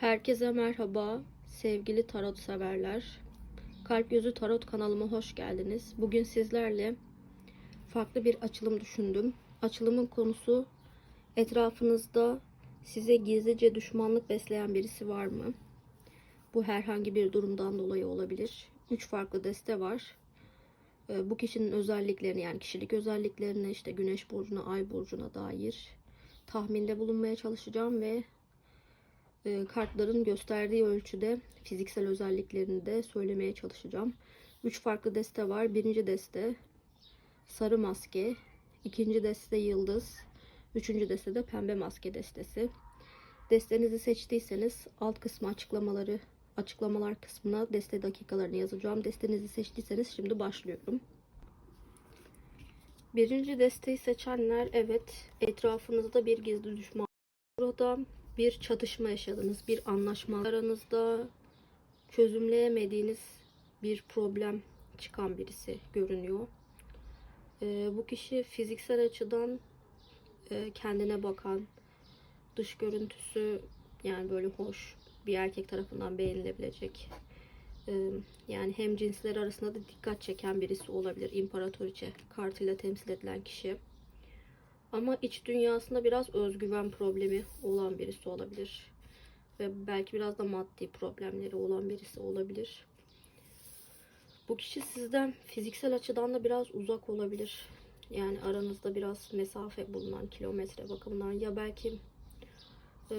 Herkese merhaba sevgili tarot severler. Kalp Gözü Tarot kanalıma hoş geldiniz. Bugün sizlerle farklı bir açılım düşündüm. Açılımın konusu etrafınızda size gizlice düşmanlık besleyen birisi var mı? Bu herhangi bir durumdan dolayı olabilir. Üç farklı deste var. Ee, Bu kişinin özelliklerini yani kişilik özelliklerine işte güneş burcuna, ay burcuna dair tahminde bulunmaya çalışacağım ve kartların gösterdiği ölçüde fiziksel özelliklerini de söylemeye çalışacağım. Üç farklı deste var. Birinci deste sarı maske, ikinci deste yıldız, üçüncü deste de pembe maske destesi. Destenizi seçtiyseniz alt kısmı açıklamaları açıklamalar kısmına deste dakikalarını yazacağım. Destenizi seçtiyseniz şimdi başlıyorum. Birinci desteği seçenler evet etrafınızda bir gizli düşman. Burada bir çatışma yaşadınız, bir anlaşma aranızda çözümleyemediğiniz bir problem çıkan birisi görünüyor. Ee, bu kişi fiziksel açıdan e, kendine bakan, dış görüntüsü yani böyle hoş bir erkek tarafından beğenilebilecek. e, yani hem cinsler arasında da dikkat çeken birisi olabilir. İmparatoriçe kartıyla temsil edilen kişi. Ama iç dünyasında biraz özgüven problemi olan birisi olabilir. Ve belki biraz da maddi problemleri olan birisi olabilir. Bu kişi sizden fiziksel açıdan da biraz uzak olabilir. Yani aranızda biraz mesafe bulunan kilometre bakımından ya belki e,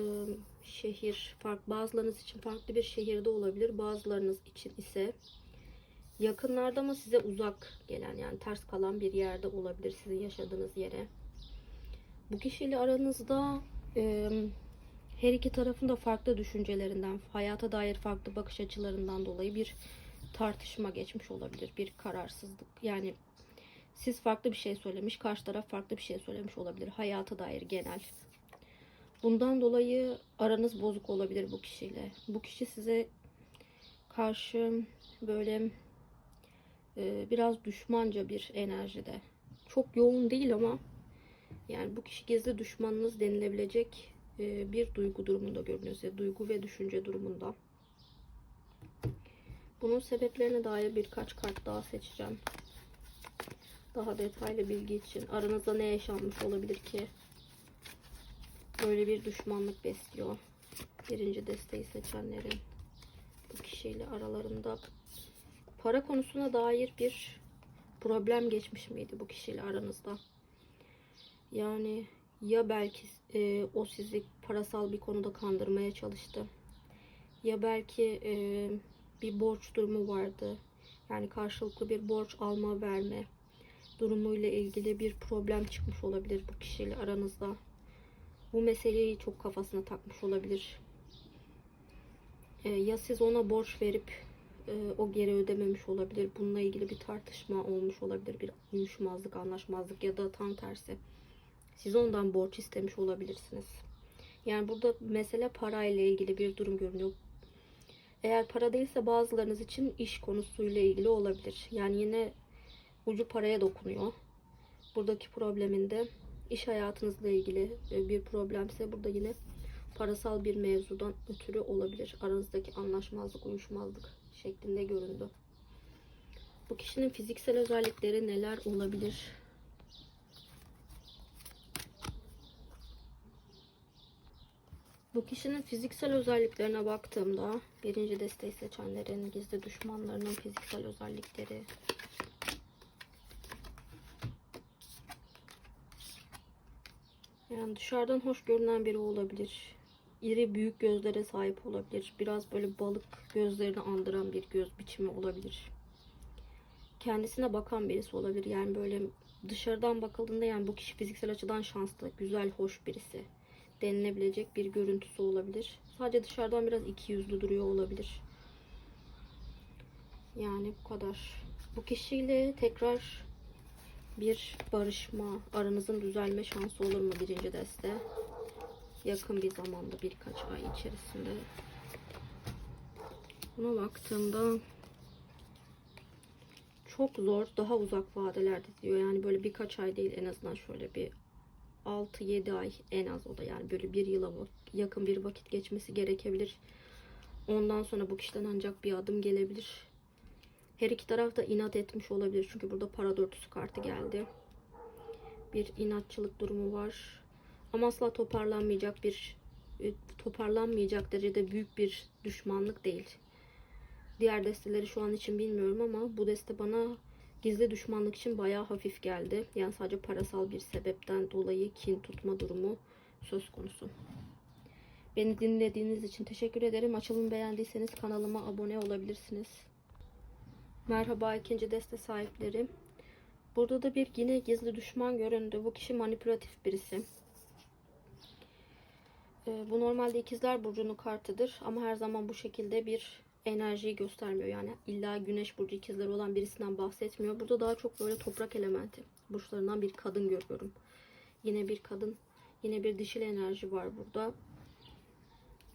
şehir fark bazılarınız için farklı bir şehirde olabilir. Bazılarınız için ise yakınlarda ama size uzak gelen yani ters kalan bir yerde olabilir sizin yaşadığınız yere. Bu kişiyle aranızda e, her iki tarafın da farklı düşüncelerinden, hayata dair farklı bakış açılarından dolayı bir tartışma geçmiş olabilir. Bir kararsızlık. Yani siz farklı bir şey söylemiş, karşı taraf farklı bir şey söylemiş olabilir. Hayata dair genel. Bundan dolayı aranız bozuk olabilir bu kişiyle. Bu kişi size karşı böyle biraz düşmanca bir enerjide. Çok yoğun değil ama yani bu kişi gizli düşmanınız denilebilecek e, bir duygu durumunda görünüyor size. Duygu ve düşünce durumunda. Bunun sebeplerine dair birkaç kart daha seçeceğim. Daha detaylı bilgi için. Aranızda ne yaşanmış olabilir ki? Böyle bir düşmanlık besliyor. Birinci desteği seçenlerin bu kişiyle aralarında para konusuna dair bir problem geçmiş miydi bu kişiyle aranızda? Yani ya belki e, o sizi parasal bir konuda kandırmaya çalıştı. Ya belki e, bir borç durumu vardı. Yani karşılıklı bir borç alma verme durumuyla ilgili bir problem çıkmış olabilir bu kişiyle aranızda. Bu meseleyi çok kafasına takmış olabilir. E, ya siz ona borç verip e, o geri ödememiş olabilir. Bununla ilgili bir tartışma olmuş olabilir. Bir uyuşmazlık, anlaşmazlık ya da tam tersi. Siz ondan borç istemiş olabilirsiniz. Yani burada mesele parayla ilgili bir durum görünüyor. Eğer para değilse bazılarınız için iş konusuyla ilgili olabilir. Yani yine ucu paraya dokunuyor. Buradaki problemin de iş hayatınızla ilgili e, bir problemse burada yine parasal bir mevzudan ötürü olabilir. Aranızdaki anlaşmazlık, uyuşmazlık şeklinde göründü. Bu kişinin fiziksel özellikleri neler olabilir? Bu kişinin fiziksel özelliklerine baktığımda birinci desteği seçenlerin gizli düşmanlarının fiziksel özellikleri yani dışarıdan hoş görünen biri olabilir. İri büyük gözlere sahip olabilir. Biraz böyle balık gözlerini andıran bir göz biçimi olabilir. Kendisine bakan birisi olabilir. Yani böyle dışarıdan bakıldığında yani bu kişi fiziksel açıdan şanslı, güzel, hoş birisi denilebilecek bir görüntüsü olabilir. Sadece dışarıdan biraz iki yüzlü duruyor olabilir. Yani bu kadar. Bu kişiyle tekrar bir barışma, aranızın düzelme şansı olur mu birinci deste? Yakın bir zamanda birkaç ay içerisinde. Buna baktığımda çok zor, daha uzak vadelerde diyor. Yani böyle birkaç ay değil en azından şöyle bir 6-7 ay en az o da yani böyle bir yıla yakın bir vakit geçmesi gerekebilir. Ondan sonra bu kişiden ancak bir adım gelebilir. Her iki taraf da inat etmiş olabilir. Çünkü burada para dörtüsü kartı geldi. Bir inatçılık durumu var. Ama asla toparlanmayacak bir e, toparlanmayacak derecede büyük bir düşmanlık değil. Diğer desteleri şu an için bilmiyorum ama bu deste bana gizli düşmanlık için bayağı hafif geldi. Yani sadece parasal bir sebepten dolayı kin tutma durumu söz konusu. Beni dinlediğiniz için teşekkür ederim. Açılımı beğendiyseniz kanalıma abone olabilirsiniz. Merhaba ikinci deste sahipleri. Burada da bir yine gizli düşman göründü. Bu kişi manipülatif birisi. Ee, Bu normalde ikizler burcunun kartıdır ama her zaman bu şekilde bir enerjiyi göstermiyor. Yani illa güneş burcu ikizleri olan birisinden bahsetmiyor. Burada daha çok böyle toprak elementi burçlarından bir kadın görüyorum. Yine bir kadın, yine bir dişil enerji var burada.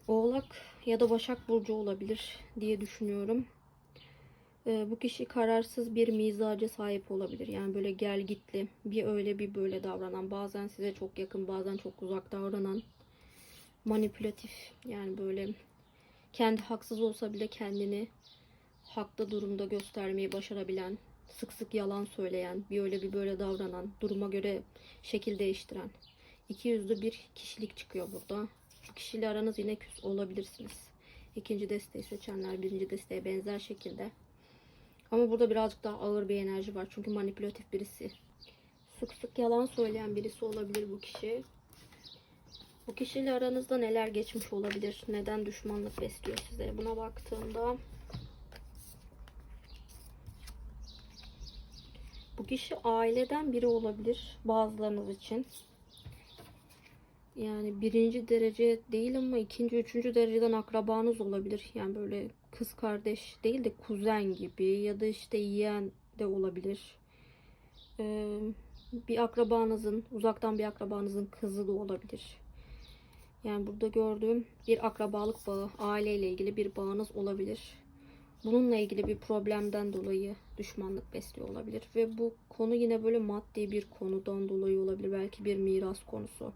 Oğlak ya da Başak Burcu olabilir diye düşünüyorum. Ee, bu kişi kararsız bir mizaca sahip olabilir. Yani böyle gel gitli, bir öyle bir böyle davranan, bazen size çok yakın, bazen çok uzak davranan, manipülatif yani böyle kendi haksız olsa bile kendini haklı durumda göstermeyi başarabilen, sık sık yalan söyleyen, bir öyle bir böyle davranan, duruma göre şekil değiştiren, iki yüzlü bir kişilik çıkıyor burada. Bu kişiyle aranız yine küs olabilirsiniz. İkinci desteği seçenler birinci desteğe benzer şekilde. Ama burada birazcık daha ağır bir enerji var. Çünkü manipülatif birisi. Sık sık yalan söyleyen birisi olabilir bu kişi. Bu kişiyle aranızda neler geçmiş olabilir? Neden düşmanlık besliyor size? Buna baktığımda bu kişi aileden biri olabilir bazılarınız için. Yani birinci derece değil ama ikinci, üçüncü dereceden akrabanız olabilir. Yani böyle kız kardeş değil de kuzen gibi ya da işte yeğen de olabilir. Ee, bir akrabanızın, uzaktan bir akrabanızın kızı da olabilir. Yani burada gördüğüm bir akrabalık bağı, aileyle ilgili bir bağınız olabilir. Bununla ilgili bir problemden dolayı düşmanlık besliyor olabilir. Ve bu konu yine böyle maddi bir konudan dolayı olabilir. Belki bir miras konusu.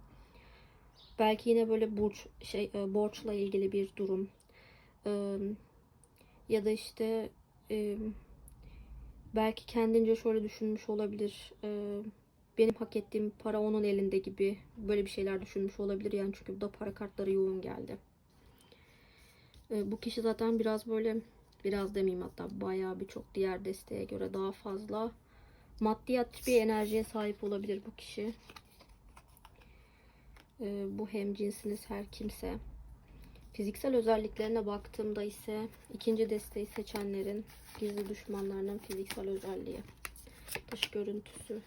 Belki yine böyle burç şey e, borçla ilgili bir durum. Ee, ya da işte e, belki kendince şöyle düşünmüş olabilir. Ee, benim hak ettiğim para onun elinde gibi böyle bir şeyler düşünmüş olabilir yani çünkü bu da para kartları yoğun geldi. Ee, bu kişi zaten biraz böyle biraz demeyeyim hatta bayağı birçok diğer desteğe göre daha fazla maddiyat bir enerjiye sahip olabilir bu kişi. Ee, bu hem cinsiniz her kimse. Fiziksel özelliklerine baktığımda ise ikinci desteği seçenlerin gizli düşmanlarının fiziksel özelliği. Dış görüntüsü.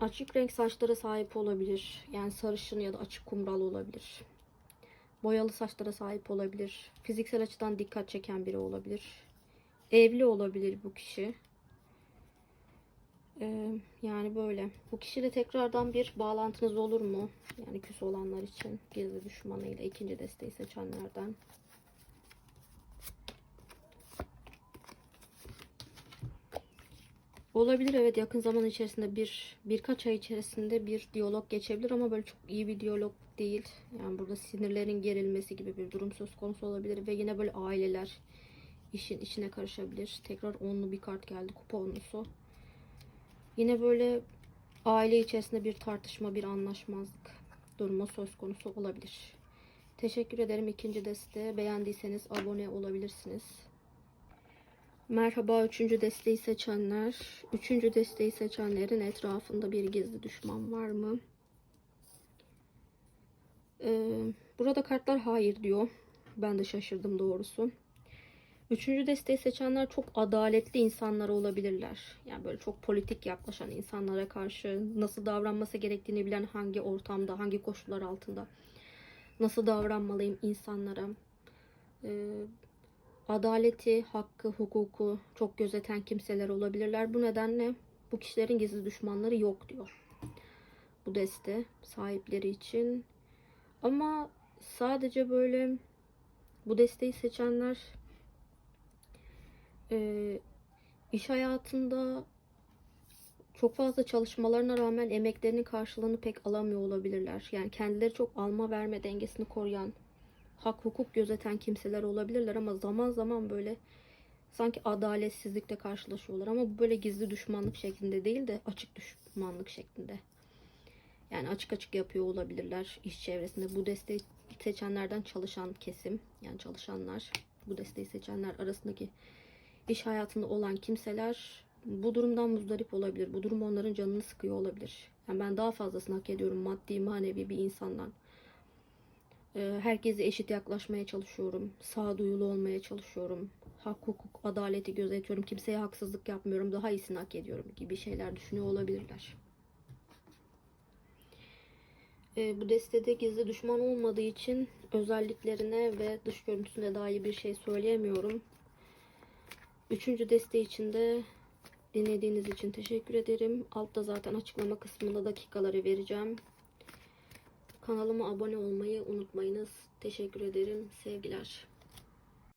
Açık renk saçlara sahip olabilir. Yani sarışın ya da açık kumral olabilir. Boyalı saçlara sahip olabilir. Fiziksel açıdan dikkat çeken biri olabilir. Evli olabilir bu kişi. Ee, yani böyle. Bu kişiyle tekrardan bir bağlantınız olur mu? Yani küs olanlar için gizli düşmanıyla ikinci desteği seçenlerden. Olabilir evet yakın zaman içerisinde bir birkaç ay içerisinde bir diyalog geçebilir ama böyle çok iyi bir diyalog değil. Yani burada sinirlerin gerilmesi gibi bir durum söz konusu olabilir ve yine böyle aileler işin içine karışabilir. Tekrar onlu bir kart geldi kupa onlusu. Yine böyle aile içerisinde bir tartışma, bir anlaşmazlık durumu söz konusu olabilir. Teşekkür ederim ikinci deste. Beğendiyseniz abone olabilirsiniz. Merhaba üçüncü desteği seçenler. Üçüncü desteği seçenlerin etrafında bir gizli düşman var mı? Ee, burada kartlar hayır diyor. Ben de şaşırdım doğrusu. Üçüncü desteği seçenler çok adaletli insanlar olabilirler. Yani böyle çok politik yaklaşan insanlara karşı nasıl davranması gerektiğini bilen hangi ortamda, hangi koşullar altında nasıl davranmalıyım insanlara. Ee, adaleti, hakkı, hukuku çok gözeten kimseler olabilirler. Bu nedenle bu kişilerin gizli düşmanları yok diyor. Bu deste sahipleri için. Ama sadece böyle bu desteği seçenler e, iş hayatında çok fazla çalışmalarına rağmen emeklerinin karşılığını pek alamıyor olabilirler. Yani kendileri çok alma verme dengesini koruyan, hak hukuk gözeten kimseler olabilirler ama zaman zaman böyle sanki adaletsizlikle karşılaşıyorlar ama bu böyle gizli düşmanlık şeklinde değil de açık düşmanlık şeklinde. Yani açık açık yapıyor olabilirler iş çevresinde. Bu desteği seçenlerden çalışan kesim, yani çalışanlar, bu desteği seçenler arasındaki iş hayatında olan kimseler bu durumdan muzdarip olabilir. Bu durum onların canını sıkıyor olabilir. Yani ben daha fazlasını hak ediyorum maddi manevi bir insandan. Ee, Herkese eşit yaklaşmaya çalışıyorum. Sağduyulu olmaya çalışıyorum. Hak, hukuk, adaleti gözetiyorum. Kimseye haksızlık yapmıyorum. Daha iyisini hak ediyorum gibi şeyler düşünüyor olabilirler. Ee, bu destede gizli düşman olmadığı için özelliklerine ve dış görüntüsüne dair bir şey söyleyemiyorum. Üçüncü deste için de dinlediğiniz için teşekkür ederim. Altta zaten açıklama kısmında dakikaları vereceğim. Kanalıma abone olmayı unutmayınız. Teşekkür ederim. Sevgiler.